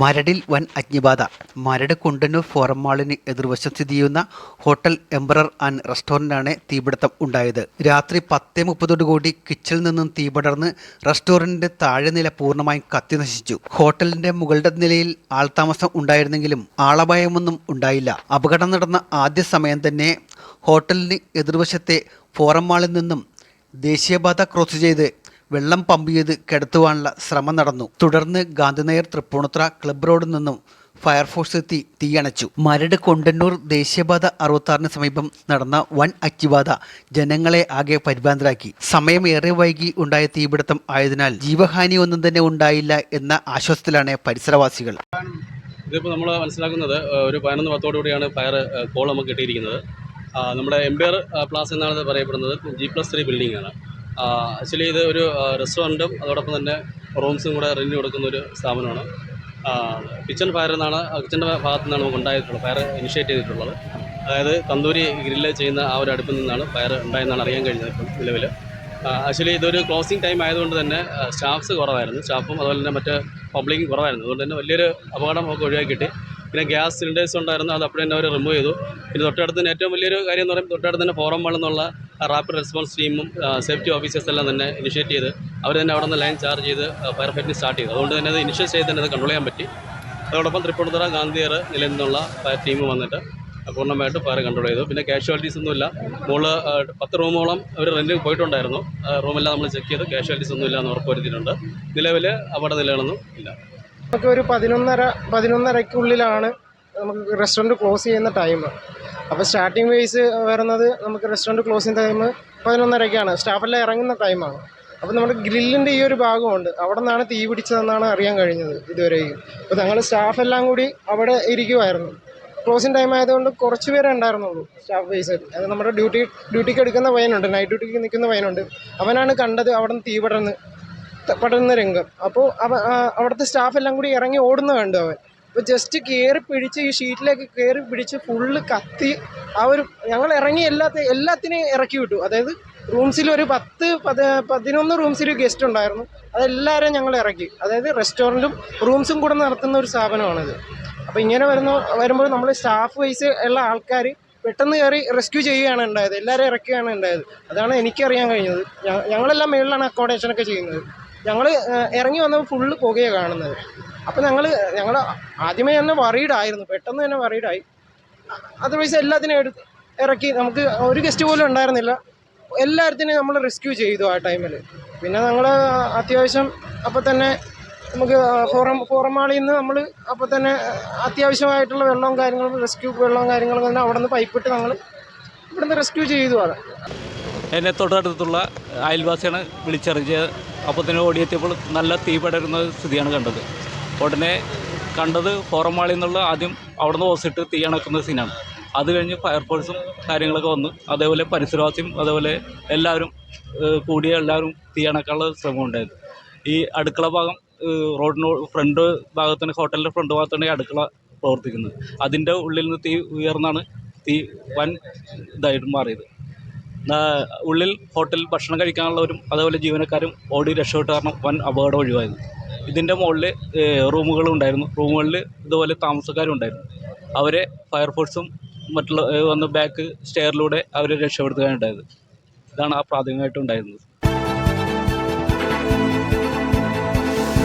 മരടിൽ വൻ അഗ്നിബാധ. മരട് കുണ്ടന്നൂർ ഫോറം മാളിന് എതിർവശം സ്ഥിതി ചെയ്യുന്ന ഹോട്ടൽ എംബറർ ആൻഡ് റെസ്റ്റോറന്റാണ് തീപിടുത്തം ഉണ്ടായത്. രാത്രി പത്തേ മുപ്പതോടുകൂടി കിച്ചണിൽ നിന്നും തീപടർന്ന് റെസ്റ്റോറന്റിന്റെ താഴെ നില പൂർണമായും കത്തിനശിച്ചു ഹോട്ടലിന്റെ മുകളുടെ നിലയിൽ ആൾതാമസം ഉണ്ടായിരുന്നെങ്കിലും ആളപായമൊന്നും ഉണ്ടായില്ല. അപകടം നടന്ന ആദ്യ സമയം തന്നെ ഹോട്ടലിന് എതിർവശത്തെ ഫോറം മാളിൽ നിന്നും ദേശീയപാത ക്രോസ് ചെയ്ത് വെള്ളം പമ്പ് ചെയ്ത് കിടത്തുവാനുള്ള ശ്രമം നടന്നു. തുടർന്ന് ഗാന്ധിനഗർ തൃപ്പൂണിത്ര ക്ലബ് റോഡിൽ നിന്നും ഫയർഫോഴ്സ് എത്തി തീയണച്ചു. മരട് കൊണ്ടന്നൂർ ദേശീയപാത അറുപത്താറിന് സമീപം നടന്ന വൻ അഗ്നിബാധ ജനങ്ങളെ ആകെ പരിഭ്രാന്തരാക്കി. സമയം ഏറെ വൈകി ഉണ്ടായ തീപിടുത്തം ആയതിനാൽ ജീവഹാനി ഒന്നും തന്നെ ഉണ്ടായില്ല എന്ന ആശ്വാസത്തിലാണ് പരിസരവാസികൾ. ഇതിപ്പോൾ നമ്മൾ മനസ്സിലാക്കുന്നത് ഒരു പതിനൊന്ന് പത്തോടു കൂടിയാണ് ഫയർ കോൾ നമുക്ക് കിട്ടിയിരിക്കുന്നത്. നമ്മുടെ എംപയർ പ്ലാസ് എന്നാണ് പറയപ്പെടുന്നത്. ജി പ്ലസ് ത്രീ ബിൽഡിംഗ് ആണ്. ആക്ച്വലി ഇത് ഒരു റെസ്റ്റോറന്റും അതോടൊപ്പം തന്നെ റൂംസും കൂടെ റെന്റ് കൊടുക്കുന്ന ഒരു സ്ഥാപനമാണ്. കിച്ചൺ ഫയർ എന്നാണ് കിച്ചന്റെ ഭാഗത്തു നിന്നാണ് നമുക്ക് ഉണ്ടായിട്ടുള്ളത് ഫയർ ഇനിഷ്യേറ്റ് ചെയ്തിട്ടുള്ളത്. അതായത് തന്തൂരി ഗ്രില്ല് ചെയ്യുന്ന ആ ഒരു അടുപ്പിൽ നിന്നാണ് ഫയർ ഉണ്ടായെന്നാണ് അറിയാൻ കഴിഞ്ഞത് ഇപ്പം നിലവിൽ ആക്ച്വലി ഇതൊരു ക്ലോസിംഗ് ടൈം ആയതുകൊണ്ട് തന്നെ സ്റ്റാഫ്സ് കുറവായിരുന്നു. സ്റ്റാഫും അതുപോലെ തന്നെ മറ്റ് പബ്ലിക്കും കുറവായിരുന്നു. അതുകൊണ്ട് തന്നെ വലിയൊരു അപകടം നമുക്ക് ഒഴിവാക്കി കിട്ടി. പിന്നെ ഗ്യാസ് സിലിണ്ടേഴ്സ് ഉണ്ടായിരുന്നു അത് അപ്പോഴേ തന്നെ അവർ റിമൂവ് ചെയ്തു. പിന്നെ തൊട്ടടുത്ത് തന്നെ ഏറ്റവും വലിയൊരു കാര്യം എന്ന് പറയുമ്പോൾ തൊട്ടടുത്ത് തന്നെ ഫോറം മാൾ എന്നുള്ള റാപ്പിഡ് റെസ്പോൺസ് ടീമും സേഫ്റ്റി ഓഫീസേഴ്സ് എല്ലാം തന്നെ ഇനിഷ്യേറ്റ് ചെയ്ത് അവർ തന്നെ അവിടെ നിന്ന് ലൈൻ ചാർജ് ചെയ്ത് ഫയർ ഫൈറ്റിംഗ് സ്റ്റാർട്ട് ചെയ്തു. അതുകൊണ്ട് തന്നെ അത് ഇനിഷ്യൽ ചെയ്ത് തന്നെ അത് കൺട്രോൾ ചെയ്യാൻ പറ്റി. അതോടൊപ്പം തൃപ്പൂണിത്തുറ ഗാന്ധിയർ നിലയിൽ നിന്നുള്ള ഫയർ ടീം വന്നിട്ട് പൂർണമായിട്ട് ഫയർ കൺട്രോൾ ചെയ്തു. പിന്നെ കാഷ്വാലിറ്റീസ് ഒന്നുമില്ല. മുകളിൽ പത്ത് റൂമോളം അവർ റെന്റ് പോയിട്ടുണ്ടായിരുന്നു. റൂമെല്ലാം നമ്മൾ ചെക്ക് ചെയ്ത്. കാഷ്വാലിറ്റീസ് ഒന്നുമില്ല എന്ന് ഉറപ്പുവരുത്തിയിട്ടുണ്ട് നിലവിൽ അപകട നിലകളൊന്നും ഇല്ല. നമുക്ക് ഒരു പതിനൊന്നര പതിനൊന്നരയ്ക്കുള്ളിലാണ് നമുക്ക് റെസ്റ്റോറന്റ് ക്ലോസ് ചെയ്യുന്ന ടൈം അപ്പോൾ സ്റ്റാർട്ടിംഗ് വൈസ് വരുന്നത് നമുക്ക് റെസ്റ്റോറന്റ് ക്ലോസ് ചെയ്യുന്ന ടൈം പതിനൊന്നരയ്ക്കാണ് സ്റ്റാഫെല്ലാം ഇറങ്ങുന്ന ടൈമാണ് അപ്പോൾ നമ്മുടെ ഗ്രില്ലിന്റെ ഈ ഒരു ഭാഗമുണ്ട്. അവിടെ നിന്നാണ് തീ പിടിച്ചതെന്നാണ് അറിയാൻ കഴിഞ്ഞത് ഇതുവരെയും. അപ്പോൾ ഞങ്ങൾ സ്റ്റാഫെല്ലാം കൂടി അവിടെ ഇരിക്കുമായിരുന്നു ക്ലോസിങ് ടൈം ആയതുകൊണ്ട് കുറച്ച് പേരെ ഉണ്ടായിരുന്നുള്ളൂ സ്റ്റാഫ് വൈസ് അത് നമ്മുടെ ഡ്യൂട്ടി ഡ്യൂട്ടിക്ക് എടുക്കുന്ന പയ്യനുണ്ട്. നൈറ്റ് ഡ്യൂട്ടിക്ക് നിൽക്കുന്ന പയ്യനുണ്ട്. അവനാണ് കണ്ടത് അവിടെ നിന്ന് തീ പടർന്ന് പടരുന്ന രംഗം. അപ്പോൾ അവ അവിടുത്തെ സ്റ്റാഫെല്ലാം കൂടി ഇറങ്ങി ഓടുന്ന കണ്ടു അവൻ. അപ്പോൾ ജസ്റ്റ് കയറി പിടിച്ച് ഈ ഷീറ്റിലേക്ക് കയറി പിടിച്ച് ഫുള്ള് കത്തി ആ ഒരു ഞങ്ങൾ ഇറങ്ങി എല്ലാത്ത എല്ലാത്തിനെയും ഇറക്കി വിട്ടു. അതായത് റൂംസിൽ ഒരു പത്ത് പത് പതിനൊന്ന് റൂംസിൽ ഗസ്റ്റ് ഉണ്ടായിരുന്നു. അതെല്ലാവരെയും ഞങ്ങൾ ഇറക്കി. അതായത് റെസ്റ്റോറന്റും റൂംസും കൂടെ നടത്തുന്ന ഒരു സ്ഥാപനമാണിത്. അപ്പോൾ ഇങ്ങനെ വരുന്ന വരുമ്പോൾ നമ്മൾ സ്റ്റാഫ് വൈസ് ഉള്ള ആൾക്കാർ പെട്ടെന്ന് കയറി റെസ്ക്യൂ ചെയ്യുകയാണ് ഉണ്ടായത്. എല്ലാവരും ഇറക്കുകയാണ് ഉണ്ടായത്. അതാണ് എനിക്കറിയാൻ കഴിഞ്ഞത്. ഞങ്ങളെല്ലാം മേളിലാണ് അക്കോമഡേഷനൊക്കെ ചെയ്യുന്നത്. ഞങ്ങൾ ഇറങ്ങി വന്നപ്പോൾ ഫുള്ള് പുകയാണ് കാണുന്നത്. അപ്പോൾ ഞങ്ങൾ ഞങ്ങൾ ആദ്യമേ തന്നെ വറീഡായിരുന്നു പെട്ടെന്ന് തന്നെ വറീഡായി അതർവൈസ് എല്ലാത്തിനും എടുത്ത് ഇറക്കി. നമുക്ക് ഒരു ഗസ്റ്റ് പോലും ഉണ്ടായിരുന്നില്ല. എല്ലാത്തിനെയും നമ്മൾ റെസ്ക്യൂ ചെയ്തു ആ ടൈമിൽ പിന്നെ ഞങ്ങൾ അത്യാവശ്യം അപ്പോൾ തന്നെ നമുക്ക് ഫോറം ഫോറമാളിൽ നിന്ന് നമ്മൾ അപ്പോൾ തന്നെ അത്യാവശ്യമായിട്ടുള്ള വെള്ളവും കാര്യങ്ങളും റെസ്ക്യൂ വെള്ളവും കാര്യങ്ങളും തന്നെ അവിടെ നിന്ന് പൈപ്പിട്ട് ഞങ്ങൾ ഇവിടുന്ന് റെസ്ക്യൂ ചെയ്തു അത്. എന്നെ തൊട്ടടുത്തുള്ള അയൽവാസിയാണ് വിളിച്ചറിഞ്ഞത്. അപ്പോൾ തന്നെ ഓടിയെത്തിയപ്പോൾ നല്ല തീ പടരുന്ന സ്ഥിതിയാണ് കണ്ടത്. ഉടനെ കണ്ടത് ഫോറം മാളിൽ നിന്നുള്ള ആദ്യം അവിടുന്ന് ഓസിട്ട് തീ അണക്കുന്ന സീനാണ്. അത് കഴിഞ്ഞ് ഫയർഫോഴ്സും കാര്യങ്ങളൊക്കെ വന്നു. അതേപോലെ പരിസരവാസിയും അതേപോലെ എല്ലാവരും കൂടിയ കൂടി എല്ലാവരും തീ അണക്കാനുള്ള ശ്രമം ഉണ്ടായിരുന്നു ഈ അടുക്കള ഭാഗം റോഡിന് ഫ്രണ്ട് ഭാഗത്തിന് ഹോട്ടലിന്റെ ഫ്രണ്ട് ഭാഗത്താണ് അടുക്കള പ്രവർത്തിക്കുന്നത്. അതിന്റെ ഉള്ളിൽ നിന്ന് തീ ഉയർന്നാണ് തീ വൻ ഇതായിട്ട് മാറിയത്. ഉള്ളിൽ ഹോട്ടലിൽ ഭക്ഷണം കഴിക്കാനുള്ളവരും അതേപോലെ ജീവനക്കാരും ഓടി രക്ഷപ്പെട്ട് കാരണം വൻ അപകടം ഒഴിവായിരുന്നു. ഇതിന്റെ മുകളിൽ റൂമുകളും ഉണ്ടായിരുന്നു. റൂമുകളിൽ ഇതുപോലെ താമസക്കാരും ഉണ്ടായിരുന്നു. അവരെ ഫയർഫോഴ്സും മറ്റുള്ള വന്ന് ബാക്ക് സ്റ്റെയറിലൂടെ അവരെ രക്ഷപ്പെടുത്തുകയാണ് ഉണ്ടായത്. ഇതാണ് ആ പ്രാഥമികമായിട്ട് ഉണ്ടായിരുന്നത്.